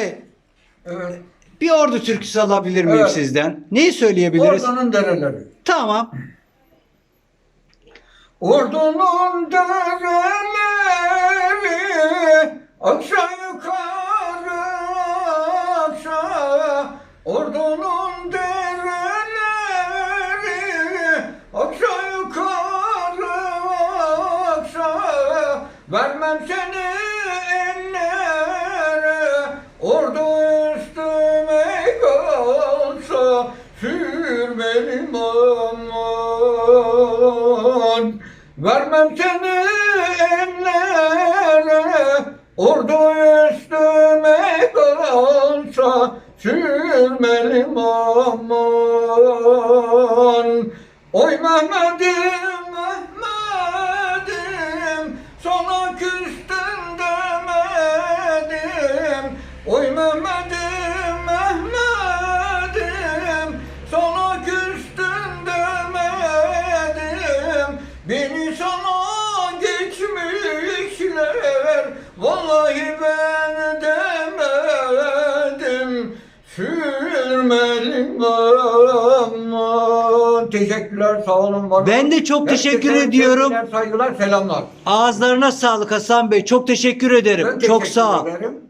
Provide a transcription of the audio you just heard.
Bey Evet. bir ordu türküsü alabilir miyim Evet. sizden? Neyi söyleyebiliriz? Ordunun dereleri. Tamam. Ordunun dereleri aşağı yukarı aşağı Ordunun dereleri aşağı yukarı aşağı Vermem seni Ordu üstüme kalsa Sürmelim aman. Vermem seni ellere Ordu üstüme kalsa Sürmelim aman. Oy Mehmet'im Beni sana geçmişler Vallahi ben demedim Sürmelim aman Teşekkürler sağ olun var. Ben de çok teşekkür ediyorum. Saygılar selamlar Ağızlarına sağlık Hasan Bey. Çok teşekkür ederim. Ben Çok teşekkür sağ ol. ederim.